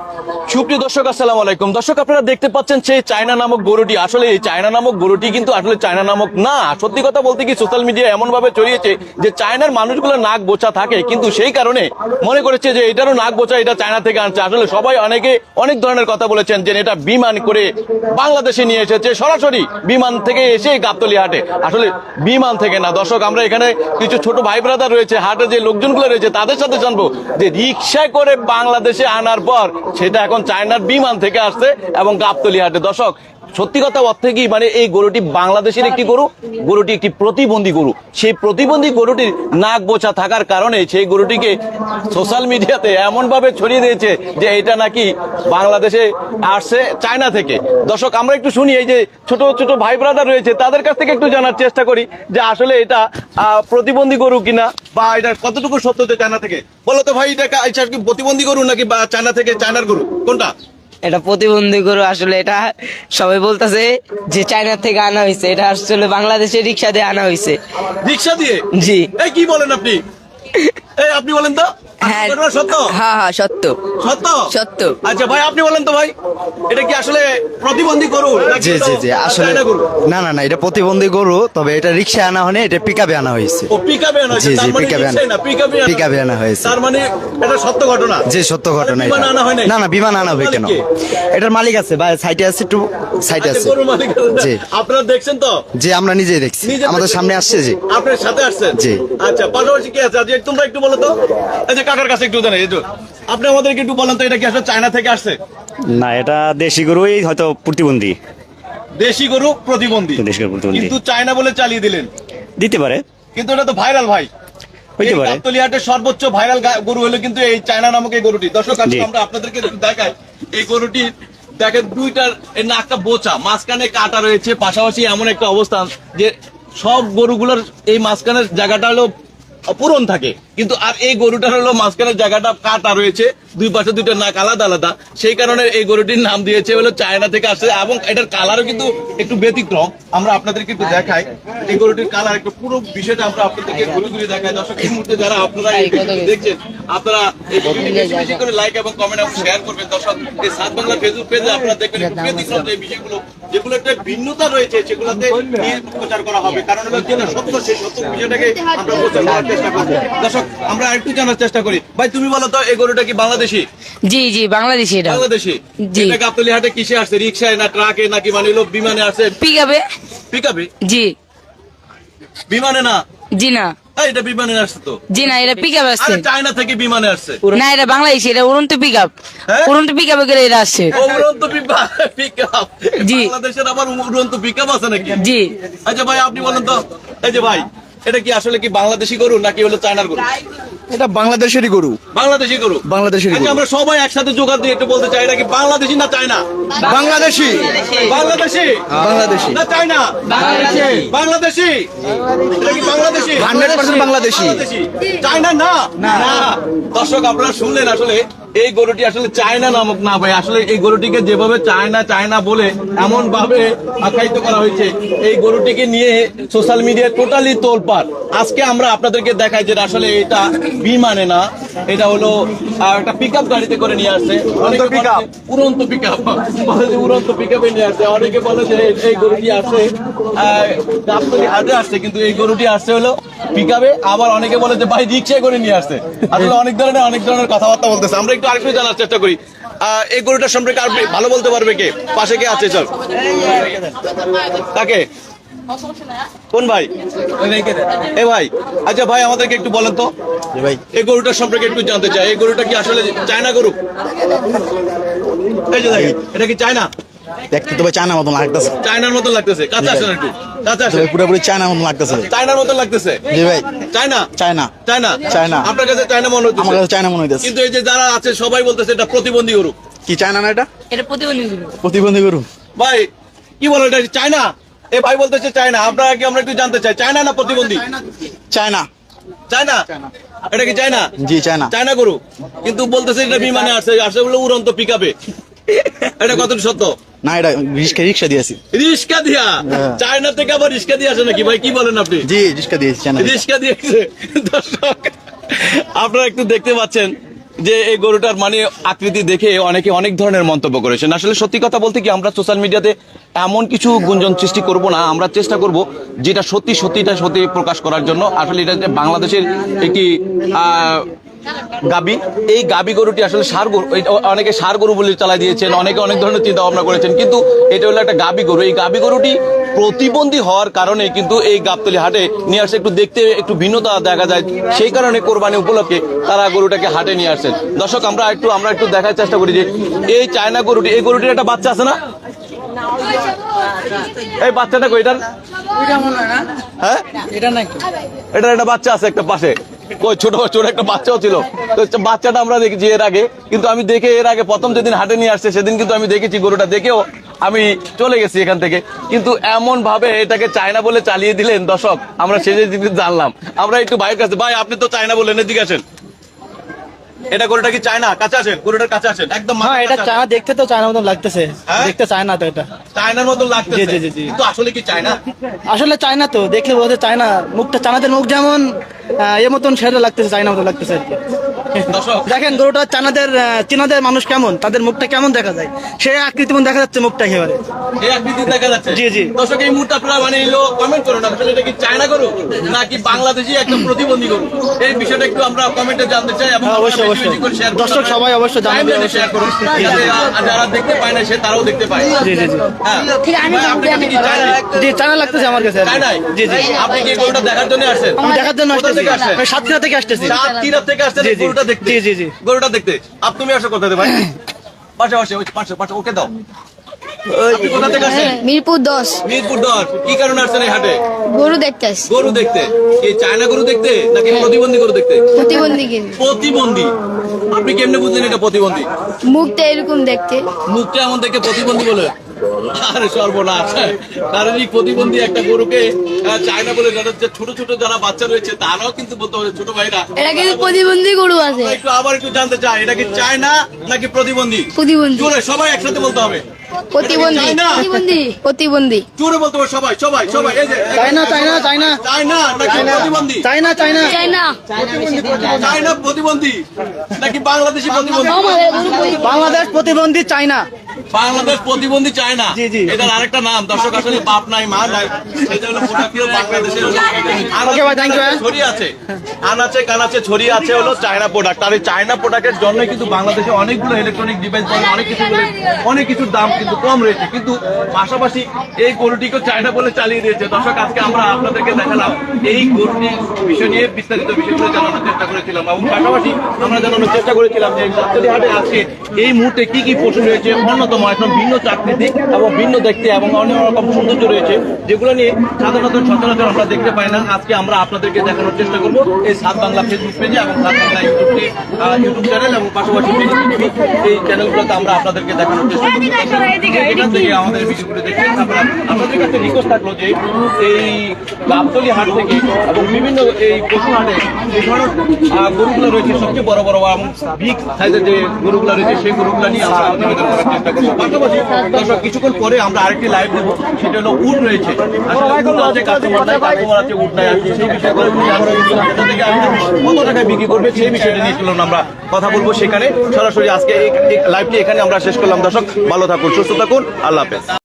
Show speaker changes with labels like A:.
A: Bye. সুপ্রিয় দর্শক, আসসালামু আলাইকুম। দর্শক, আপনারা দেখতে পাচ্ছেন সেই চায়না নামক গরুটি। আসলে এই চায়না নামক গরুটি কিন্তু আসলে চায়না নামক না। সত্যি কথা বলতে কি সোশ্যাল মিডিয়া এমন ভাবে ছড়িয়েছে যে চায়নার মানুষগুলো নাক বোচা থাকে। কিন্তু সেই কারণে মনে করেছে যে এটারও নাক বোচা এটা চায়না থেকে আনছে। আসলে সবাই অনেকে অনেক ধরনের কথা বলেছেন যে এটা বিমান করে বাংলাদেশে নিয়ে এসেছে। সরাসরি বিমান থেকে এসে গাবতলি হাটে। আসলে বিমান থেকে না। দর্শক, আমরা এখানে কিছু ছোট ভাই ব্রাদার রয়েছে। হাটে যে লোকজনগুলো রয়েছে, তাদের সাথে জানব যে রিক্সায় করে বাংলাদেশে আনার পর সেটা এখন চায়নার বিমান থেকে আসছে এবং গাবতলি হাটে। দর্শক, সত্যি কথা অর্থে কি মানে এই গরুটি বাংলাদেশের একটি গরু, গরুটি একটি প্রতিবন্ধী গরু। সেই প্রতিবন্ধী গরুটির নাক বোচা থাকার কারণে সেই গরুটিকে সোশ্যাল মিডিয়াতে এমন ভাবে ছড়িয়ে দিয়েছে যে এটা নাকি বাংলাদেশে আসছে চায়না থেকে। দর্শক, আমরা একটু শুনি, এই যে ছোট ছোট ভাই ব্রাদার রয়েছে, তাদের কাছ থেকে একটু জানার চেষ্টা করি যে আসলে এটা প্রতিবন্ধী গরু কিনা। বা এটা কতটুকু সত্য যে চায়না থেকে? বলো তো ভাই এটা কা- কি প্রতিবন্ধী গরু নাকি বা চায়না থেকে চায়নার গরু? কোনটা?
B: এটা প্রতিবন্ধী গরু আসলে এটা সবাই বলতেছে যে চায়না থেকে আনা হয়েছে এটা আসলে বাংলাদেশে রিক্সা দিয়ে আনা হয়েছে
A: রিক্সা দিয়ে?
B: জি।
A: এই কি বলেন আপনি? এই আপনি বলেন তো।
B: হ্যাঁ।
A: সত্য?
B: হ্যাঁ হ্যাঁ সত্য।
A: সত্য?
B: সত্য।
A: আচ্ছা ভাই আপনি বলেন তো ভাই। এটা কি আসলে প্রতিবন্ধী গরু
C: জি জি জি আসলে না না না এটা প্রতিবন্ধী গরু তবে এটা রিক্সা আনা হয়নি এটা পিকআপে আনা হয়েছে।
A: ও পিকআপে আনা হয়েছে
C: জি, জি,
A: মানে
C: পিকআপে আনা-
A: পিকআপে আনা-
C: হয়েছে।
A: তার মানে এটা সত্য ঘটনা?
C: যে সত্য ঘটনা
A: বিমান
C: এটা।
A: আনা
C: না না বিমান আনা হবে কেন? এটার মালিক আছে ভাই সাইটে আছে একটু সাইটে
A: আচ্ছা,
C: আছে। জি।
A: আপনারা দেখছেন তো?
C: যে আমরা নিজেই দেখছি। আমাদের সামনে আসছে যে
A: আপনার সাথে আসছেন?
C: জি।
A: আচ্ছা পাশাপাশি কি আছে? তোমরা একটু বলো তো এই যে কাকার কাছে একটু জানাই এই যে, আপনি আমাদেরকে একটু বলেন তো এটা কি আসলে চায়না থেকে আসছে?
D: না এটা দেশি গরুই হয়তো প্রতিবন্ধী।
A: দেশি গরু প্রতিবন্ধী।
D: দেশি গরু প্রতিবন্ধী।
A: কিন্তু চায়না বলে চালিয়ে দিলেন।
D: দিতে পারে।
A: কিন্তু এটা তো ভাইরাল ভাই।
D: হইতে পারে।
A: গাবতলীহাটের সর্বোচ্চ ভাইরাল গরু হলো কিন্তু এই চায়না নামক এই গরুটি। দর্শক আজকে আমরা আপনাদেরকে একটু দেখাই। এই গরুটি দেখেন দুইটার নাকটা বোচা। মাঝখানে কাটা রয়েছে। পাশাপাশি এমন একটা অবস্থান যে সব গরুগুলোর এই মাঝখানের জায়গাটা হলো পূরণ থাকে। কিন্তু আর এই গরুটার হলো মাঝখানের জায়গাটা কাটা রয়েছে দুই পাশে দুইটা নাক আলাদা আলাদা। সেই কারণে এই গরুটির নাম দিয়েছে হলো চায়না থেকে আসছে এবং এটার কালারও কিন্তু একটু ব্যতিক্রম। আমরা আপনাদেরকে একটু দেখাই এই গরুটির কালার একটু পুরো বিষয়টা আমরা আপনাদেরকে ঘুরে ঘুরে দেখাই। দর্শক এই মুহূর্তে যারা আপনারা দেখছেন আপনারা এই ভিডিওটি বেশি করে লাইক এবং কমেন্ট এবং শেয়ার করবেন। দর্শক এই সাত বাংলা ফেসবুক পেজে আপনারা দেখবেন একটু ব্যতিক্রম যে বিষয়গুলো যেগুলো একটা ভিন্নতা রয়েছে সেগুলোতে প্রচার করা হবে। কারণ হলো যেটা সত্য সেই সত্য বিষয়টাকে আমরা প্রচার করার চেষ্টা করব। দর্শক আমরা একটু জানার চেষ্টা করি। ভাই তুমি বলো তো এই গরুটা কি বাংলাদেশি?
B: জি জি বাংলাদেশি এটা।
A: বাংলাদেশি?
B: জি।
A: এটা গাবতলী হাটে কিসে আসছে? রিক্সায় না ট্রাকে নাকি মানে হলো বিমানে আসছে?
B: পিকাবে
A: পিকআপে
B: জি।
A: বিমানে না?
B: জি না।
A: এটা বিমানে আসছে তো।
B: জি না এটা পিকাপ আসছে।
A: চায়না থেকে বিমানে আসছে।
B: না এটা বাংলাদেশি এটা উড়ন্ত পিকাপ
A: হ্যাঁ?
B: উড়ন্ত পিকাপে করে এটা আসছে।
A: ও, উড়ন্ত পিকআপ
B: জি।
A: বাংলাদেশের আবার উড়ন্ত পিকআপ আছে নাকি?
B: জি।
A: আচ্ছা ভাই আপনি বলেন তো। এই যে ভাই এটা কি আসলে কি বাংলাদেশি গরু নাকি হলো চায়নার গরু?
C: এটা বাংলাদেশেরই গরু।
A: বাংলাদেশি গরু?
C: বাংলাদেশেরই
A: আচ্ছা
C: গরু।
A: আমরা সবাই একসাথে জোগাড় দিয়ে একটু বলতে চাই এটা কি বাংলাদেশি না চায়না?
C: বাংলাদেশি।
A: বাংলাদেশি?
C: বাংলাদেশি।
A: না চায়না? বাংলাদেশি। এটা কি বাংলাদেশি?
C: 100% বাংলাদেশি।
A: চায়না না। না। দর্শক আপনারা শুনলেন আসলে এই গরুটি আসলে চায়না নামক না ভাই। আসলে এই গরুটিকে যেভাবে চায়না চায়না বলে এমন ভাবে আখ্যায়িত করা হয়েছে, এই গরুটিকে নিয়ে সোশ্যাল মিডিয়ায় টোটালি তোলপার আজকে আমরা আপনাদেরকে দেখাই যে আসলে এটা বি মানে না এটা হলো একটা পিকআপ গাড়িতে করে নিয়ে আসছে। উড়ন্ত পিকআপ বলে যে উড়ন্ত পিকআপে নিয়ে আসছে। অনেকে বলে যে এই- গরুটি আসছে আহ, গাবতলী হাটে আসছে কিন্তু এই গরুটি আসছে হলো পিকআপে আবার অনেকে বলে যে ভাই রিক্সায় করে নিয়ে আসছে। আসলে অনেক ধরনের অনেক ধরনের কথাবার্তা বলতেছে। আমরা একটু আরেকটু জানার চেষ্টা করি। আহ, এই গরুটার সম্পর্কে আর ভালো বলতে পারবে কে? পাশে কে আছে? চল। তাকে কোন ভাই? এ ভাই। আচ্ছা ভাই আমাদেরকে একটু বলেন তো।
C: ভাই
A: এই গরুটার সম্পর্কে একটু জানতে চাই। এই গরুটা কি আসলে চায়না গরু? এই যে দেখেন এটা কি চায়না?
C: দেখতে তবে চায়না মতন লাগতেছে।
A: চায়নার লাগতেছে। আসেন একটু। আসেন।
C: পুরোপুরি মতন লাগতেছে।
A: চায়নার মতো লাগতেছে?
C: জি ভাই।
A: চায়না?
C: চায়না।
A: চায়না?
C: চায়না।
A: আপনার কাছে চায়না মনে হচ্ছে
C: আমার কাছে চায়না মনে হইতেছে।
A: কিন্তু এই যে যারা আছে সবাই বলতেছে এটা প্রতিবন্ধী গরু।
C: কি চায়না না এটা?
B: এটা প্রতিবন্ধী গরু।
C: প্রতিবন্ধী গরু।
A: ভাই কি বলো এটা? চায়না? এ ভাই বলতেছে চায়না। আপনারা কি আমরা একটু জানতে চাই চায়না না প্রতিবন্ধী?
C: চায়না।
A: চায়না? এটা কি চায়না?
C: জি চায়না।
A: চায়না গরু। কিন্তু বলতেছে এটা বিমানে আসছে আসছে বলে উড়ন্ত পিকাপে এটা কত সত্য?
C: না এটা রিক্সা রিক্সা দিয়েছি
A: রিক্সা দিয়া?
C: হ্যাঁ।
A: চায়না থেকে আবার রিক্সা দিয়ে আসে নাকি? ভাই কি বলেন আপনি?
C: জি রিক্সা দিয়েছি চায়না থেকে।
A: রিস্কা দিয়েছে দর্শক আপনারা একটু দেখতে পাচ্ছেন যে এই গরুটার মানে আকৃতি দেখে অনেকে অনেক ধরনের মন্তব্য করেছেন। আসলে সত্যি কথা বলতে কি আমরা সোশ্যাল মিডিয়াতে এমন কিছু গুঞ্জন সৃষ্টি করব না, আমরা চেষ্টা করব যেটা সত্যি সত্যিটা সত্যি প্রকাশ করার জন্য। আসলে এটা বাংলাদেশের একটি গাবি? এই গাবি গরুটি আসলে সার গরু অনেকে সার গরু বলে চালাই দিয়েছেন অনেকে অনেক ধরনের চিন্তা ভাবনা করেছেন কিন্তু এটা হলো একটা গাবি গরু। এই গাবি গরুটি প্রতিবন্ধী হওয়ার কারণে কিন্তু এই গাবতলি হাটে নিয়ে আসে একটু দেখতে একটু ভিন্নতা দেখা যায়। সেই কারণে কোরবানি উপলক্ষে তারা গরুটাকে হাটে নিয়ে আসছেন দর্শক আমরা একটু আমরা একটু দেখার চেষ্টা করি যে এই চায়না গরুটি এই গরুটির একটা বাচ্চা আছে না? এই বাচ্চাটা কই এটার? হ্যাঁ এটার একটা বাচ্চা আছে একটা পাশে। ওই ছোট ছোট একটা বাচ্চাও ছিল। তো বাচ্চাটা আমরা দেখেছি এর আগে। কিন্তু আমি দেখে এর আগে প্রথম যেদিন হাটে নিয়ে আসছে সেদিন কিন্তু আমি দেখেছি গরুটা দেখেও আমি চলে গেছি এখান থেকে। কিন্তু এমন ভাবে এটাকে চায়না বলে চালিয়ে দিলেন দর্শক আমরা জিনিস জানলাম। আমরা একটু ভাইয়ের কাছে ভাই আপনি তো চায়না বললেন এদিকে আসেন। এটা গরুটা কি চায়না? কাছে আসেন গরুটার কাছে আসেন একদম
E: হ্যাঁ এটা
A: কাছে
E: চায়না দেখতে তো চায়না মতন লাগতেছে।
A: হ্যাঁ?
E: দেখতে চায়না তো এটা।
A: চায়নার মতো লাগতেছে?
E: জি, জি, জি, জি।
A: কিন্তু আসলে কি চায়না?
E: আসলে চায়না তো দেখলে যায় চায়না মুখটা চায়নাদের মুখ যেমন এ মতন সেটা লাগতেছে চাইনা মতো লাগতেছে আর কি। দেখেন গরুটা চায়নাদের আহ, চীনাদের মানুষ কেমন? তাদের মুখটা কেমন দেখা যায়? সে আকৃতি মন দেখা যাচ্ছে মুখটা একেবারে।
A: এই আকৃতি দেখা যাচ্ছে।
E: জি, জি।
A: দর্শক এই মুহূর্তে আপনারা মানে এলো কমেন্ট করুন আসলে এটা কি চায়না গরু নাকি বাংলাদেশি একটা প্রতিবন্ধী গরু? এই বিষয়টা একটু আমরা কমেন্টে জানতে চাই এবং
E: হ্যাঁ, অবশ্যই, অবশ্যই। দর্শক সবাই অবশ্যই জানাবে,
A: Timeline এ করুন, যারা দেখতে পায় না সে তারাও দেখতে পায়।
E: জি জি জি।
A: হ্যাঁ।
E: জি চায়না লাগতেছে আমার কাছে। জি জি।
A: আপনি কি গরুটা দেখার জন্য আসছেন?
E: আমি দেখার জন্য আসতেছি। সাতক্ষীরা থেকে আসতেছি।
A: সাতক্ষীরা থেকে আসছেন এই
E: জি।
A: গরুটা দেখতে।
E: জি, জি, জি।
A: গরুটা দেখতে। আপ তুমি আসো কোথা থেকে ভাই পাশে পাশে ওই পাশে পাশে ওকে দাও। কোথা থেকে আসছেন
F: মিরপুর দশ।
A: মিরপুর দর কি কারণে আসছেন এই হাটে?
F: গরু দেখতে
A: গরু দেখতে। কি চায়না গরু দেখতে নাকি প্রতিবন্ধী গরু দেখতে?
F: প্রতিবন্ধীকে
A: প্রতিবন্ধী। আপনি কেমনে বুঝলেন এটা প্রতিবন্ধী?
F: মুখটা এরকম দেখতে।
A: মুখটা এমন দেখে প্রতিবন্ধী বলে। আরে সর্বনাশ। শারীরিক প্রতিবন্ধী একটা গরুকে আহ, চায়না বলে যারা ছোট ছোট যারা বাচ্চা রয়েছে তারাও কিন্তু বলতে হবে ছোট ভাইরা।
F: এটা কিন্তু প্রতিবন্ধী গরু আছে।
A: একটু আবার একটু জানতে চাই এটা কি চায়না নাকি প্রতিবন্ধী?
F: প্রতিবন্ধী।
A: জোরে সবাই একসাথে বলতে হবে।
F: প্রতিবন্ধী। প্রতিবন্ধী। প্রতিবন্ধী।
A: জোরে বলতে হবে সবাই সবাই সবাই এই যে
E: চায়না চায়না চায়না।
A: চায়না নাকি প্রতিবন্ধী?
E: China China.
F: চাইনা
A: চায়না প্রতিবন্ধী। নাকি বাংলাদেশি প্রতিবন্ধী।
E: বাংলাদেশ প্রতিবন্ধী চায়না।
A: বাংলাদেশ প্রতিবন্ধী চায় না। এটার আরেকটা নাম। দর্শক আসলে বাপ নাই মা নাই। সেটা হলো প্রোডাক্টের বাংলাদেশের
E: Okay, ভাই, thank you, ভাই।
A: ছড়িয়ে আছে। আনাচে কানাচে ছড়িয়ে আছে হলো চায়না প্রোডাক্ট আর এই চায়না প্রোডাক্টের জন্য কিন্তু বাংলাদেশে অনেকগুলো ইলেকট্রনিক ডিভাইস অনেক কিছু অনেক কিছুর দাম কিন্তু কম রয়েছে। কিন্তু পাশাপাশি এই গরুটিকে চায়না বলে চালিয়ে দিয়েছে। দর্শক আজকে আমরা আপনাদেরকে দেখালাম এই বিষয় নিয়ে বিস্তারিত বিষয়গুলো জানানোর চেষ্টা করেছিলাম। এবং পাশাপাশি আমরা জানানোর চেষ্টা করেছিলাম যে গাবতলী হাটে আজকে এই মুহূর্তে কি কি পশু রয়েছে অন্যতম একদম ভিন্ন চাকরিতে এবং ভিন্ন দেখতে এবং অনেক রকম সৌন্দর্য রয়েছে যেগুলো নিয়ে সাধারণত সচরাচর আমরা দেখতে পাই না। আজকে আমরা আপনাদেরকে দেখানোর চেষ্টা করব এই সাত বাংলা ফেসবুক পেজে এবং সাত বাংলা ইউটিউব ইউটিউব চ্যানেল এবং পাশাপাশি এই চ্যানেলগুলোতে আমরা আপনাদেরকে দেখানোর চেষ্টা করব। এখান থেকে আমাদের ভিডিওগুলো দেখে আমরা আপনাদের কাছে রিকোয়েস্ট থাকল যে এই গাবতলি হাট থেকে এবং বিভিন্ন এই পশু হাটে যে ধরনের গরুগুলো রয়েছে সবচেয়ে বড় বড় এবং বিগ সাইজের যে গরুগুলো রয়েছে সেই গরুগুলো নিয়ে আমরা প্রতিবেদন করার চেষ্টা করব। পাশাপাশি কিছুক্ষণ পরে আমরা আরেকটি লাইভ দেবো, সেটা হলো উড রয়েছে। বিক্রি করবে, সেই বিষয়টা নিয়ে চলুন আমরা কথা বলব সেখানে। সরাসরি আজকে লাইভটি এখানে আমরা শেষ করলাম। দর্শক, ভালো থাকুন, সুস্থ থাকুন, আল্লাহ হাফেজ।